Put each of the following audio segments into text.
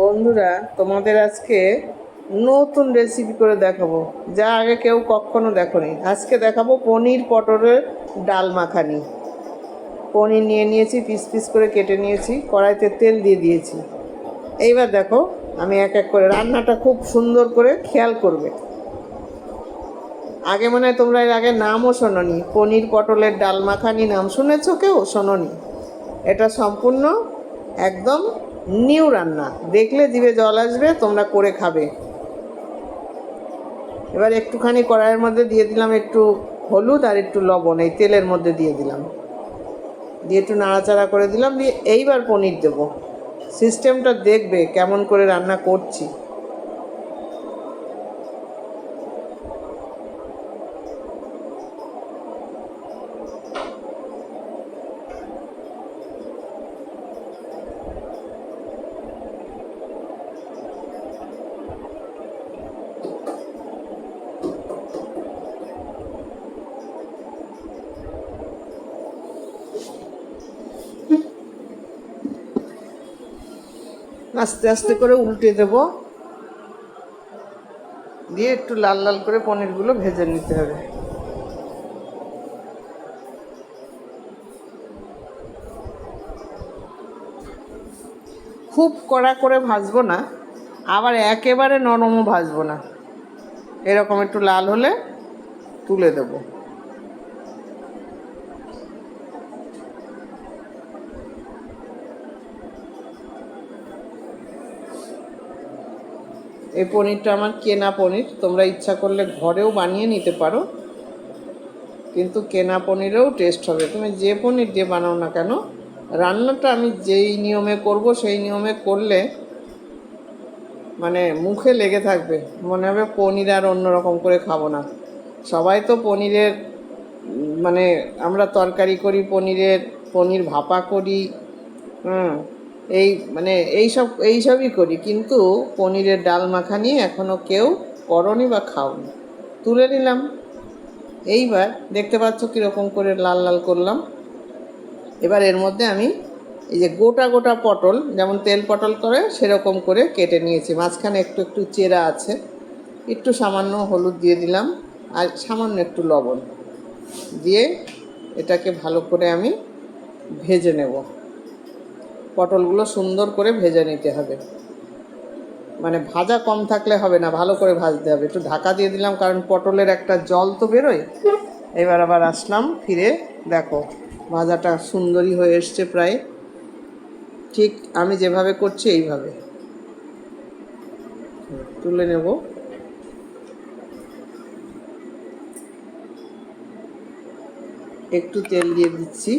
বন্ধুরা, তোমাদের আজকে নতুন রেসিপি করে দেখাবো, যা আগে কেউ কখনো দেখোনি। আজকে দেখাবো পনির পটলের ডাল মাখানি। পনির নিয়ে নিয়েছি পিস পিস করে কেটে নিয়েছি, কড়াইতে তেল দিয়ে দিয়েছি। এইবার দেখো, আমি এক এক করে রান্নাটা খুব সুন্দর করে খেয়াল করবে। আগে মনে হয় তোমরা এর আগে নামও শোনোনি, পনির পটলের ডাল মাখানি নাম শুনেছো কেউ? শোনোনি। এটা সম্পূর্ণ একদম নিউ রান্না। দেখলে জিভে জল আসবে, তোমরা করে খাবে। এবার একটুখানি কড়াইয়ের মধ্যে দিয়ে দিলাম একটু হলুদ আর একটু লবণ, এই তেলের মধ্যে দিয়ে দিলাম। দিয়ে একটু নাড়াচাড়া করে দিলাম, দিয়ে এইবার পনির দেবো। সিস্টেমটা দেখবে কেমন করে রান্না করছি। আস্তে আস্তে করে উল্টে দেব। দিয়ে একটু লাল লাল করে পনিরগুলো ভেজে নিতে হবে। খুব কড়া করে ভাজবো না, আবার একেবারে নরমও ভাজবো না। এরকম একটু লাল হলে তুলে দেবো। এই পনিরটা আমার কেনা পনির, তোমরা ইচ্ছা করলে ঘরেও বানিয়ে নিতে পারো। কিন্তু কেনা পনিরেও টেস্ট হবে। তুমি যে পনির দিয়ে বানাও না কেন, রান্নাটা আমি যেই নিয়মে করব, সেই নিয়মে করলে মানে মুখে লেগে থাকবে। মনে হবে পনির আর অন্যরকম করে খাব না। সবাই তো পনিরের মানে আমরা তরকারি করি, পনিরের, পনির ভাপা করি, হুম। এই মানে এইসব এইসবই করি। কিন্তু পনিরের ডাল মাখানি এখনও কেউ করনি বা খাওনি। তুলে নিলাম। এইবার দেখতে পাচ্ছ কীরকম করে লাল লাল করলাম। এবার এর মধ্যে আমি এই যে গোটা গোটা পটল, যেমন তেল পটল করে সেরকম করে কেটে নিয়েছি। মাঝখানে একটু একটু চেরা আছে। একটু সামান্য হলুদ দিয়ে দিলাম আর সামান্য একটু লবণ। দিয়ে এটাকে ভালো করে আমি ভেজে নেব। পটলগুলো সুন্দর করে ভেজে নিতে হবে। মানে ভাজা কম থাকলে হবে না, ভালো করে ভাজতে হবে। একটু ঢাকা দিয়ে দিলাম, কারণ পটলের একটা জল তো বেরোয়। এবার আবার আসলাম, ফিরে দেখো, ভাজাটা সুন্দরই হয়ে এসছে প্রায়। ঠিক আমি যেভাবে করছি এইভাবে। তুলে নেব। একটু তেল দিয়ে দিচ্ছি।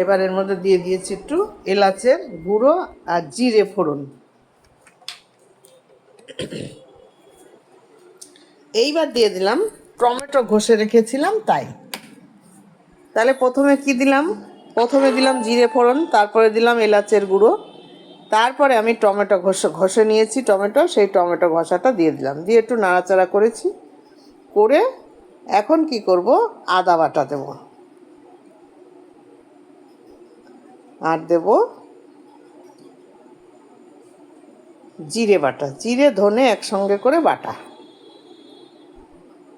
এবার এর মধ্যে দিয়ে দিয়েছি একটু এলাচের গুঁড়ো আর জিরে ফোড়ন। এইবার দিয়ে দিলাম টমেটো ঘষে রেখেছিলাম তাই। তাহলে প্রথমে কি দিলাম? প্রথমে দিলাম জিরে ফোড়ন, তারপরে দিলাম এলাচের গুঁড়ো। তারপরে আমি টমেটো ঘষে ঘষে নিয়েছি টমেটো, সেই টমেটো ঘষাটা দিয়ে দিলাম। দিয়ে একটু নাড়াচাড়া করেছি, করে এখন কি করব? আদা বাটা দেবো। আর দেব জিরে বাটা, জিরে, ধনে একসঙ্গে করে বাটা।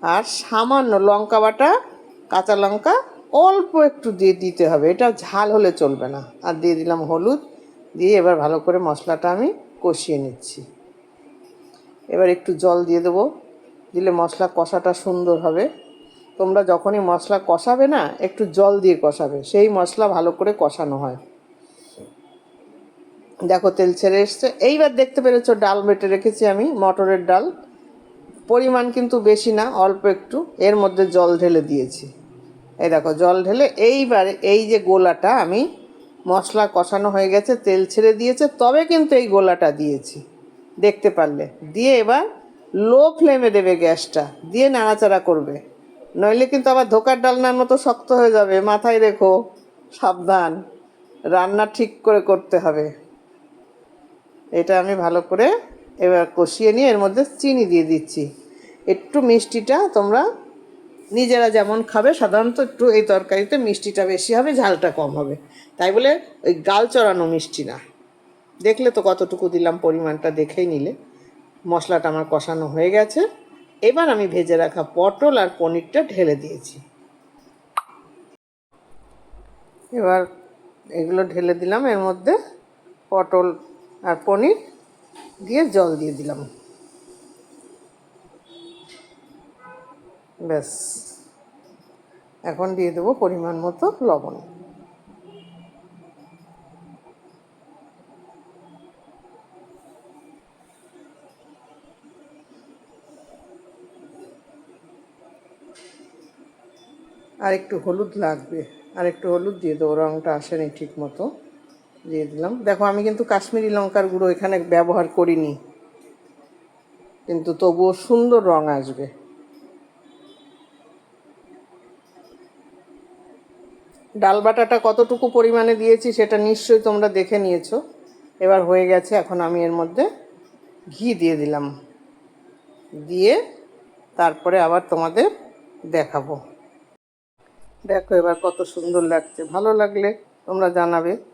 আর সামান্য লঙ্কা বাটা, কাঁচা লঙ্কা অল্প একটু দিয়ে দিতে হবে। এটা ঝাল হলে চলবে না। আর দিয়ে দিলাম হলুদ, দিয়ে এবার ভালো করে মশলাটা আমি কষিয়ে নিচ্ছি। এবার একটু জল দিয়ে দেবো, দিলে মশলা কষাটা সুন্দর হবে। তোমরা যখনই মশলা কষাবে না, একটু জল দিয়ে কষাবে। সেই মশলা ভালো করে কষানো হয়। দেখো, তেল ছেড়ে এসছে। এইবার দেখতে পেরেছ, ডাল বেটে রেখেছি আমি, মটরের ডাল। পরিমাণ কিন্তু বেশি না, অল্প একটু। এর মধ্যে জল ঢেলে দিয়েছি। এই দেখো, জল ঢেলে এইবার এই যে গোলাটা আমি, মশলা কষানো হয়ে গেছে, তেল ছেড়ে দিয়েছে, তবে কিন্তু এই গোলাটা দিয়েছি। দেখতে পারলে। দিয়ে এবার লো ফ্লেমে দেবে গ্যাসটা, দিয়ে নাড়াচাড়া করবে। নইলে কিন্তু আবার ধোকার ডালনার মতো শক্ত হয়ে যাবে। মাথায় রেখো, সাবধান। রান্না ঠিক করে করতে হবে। এটা আমি ভালো করে এবার কষিয়ে নিয়ে এর মধ্যে চিনি দিয়ে দিচ্ছি। একটু মিষ্টিটা তোমরা নিজেরা যেমন খাবে, সাধারণত একটু এই তরকারিতে মিষ্টিটা বেশি হবে, ঝালটা কম হবে। তাই বলে ওই গাল চড়ানো মিষ্টি না। দেখলে তো কতটুকু দিলাম পরিমাণটা দেখেই নিলে। মশলাটা আমার কষানো হয়ে গেছে। এবার আমি ভেজে রাখা পটল আর পনিরটা ঢেলে দিয়েছি। এবার এগুলো ঢেলে দিলাম। এর মধ্যে পটল আর পনির দিয়ে জল দিয়ে দিলাম। ব্যাস। এখন দিয়ে দেবো পরিমাণ মতো লবণ। আর একটু হলুদ লাগবে। আর একটু হলুদ দিয়ে দেবো রঙটা আসেনি ঠিক মতো। দিয়ে দিলাম। দেখো, আমি কিন্তু কাশ্মীরি লঙ্কার গুঁড়ো এখানে ব্যবহার করিনি। কিন্তু তবুও সুন্দর রং আসবে। ডাল বাটাটা কতটুকু পরিমাণে দিয়েছি সেটা নিশ্চয়ই তোমরা দেখে নিয়েছো। এবার হয়ে গেছে, এখন আমি এর মধ্যে ঘি দিয়ে দিলাম। দিয়ে তারপরে আবার তোমাদের দেখাবো। দেখো এবার কত সুন্দর লাগছে। ভালো লাগলে তোমরা জানাবে।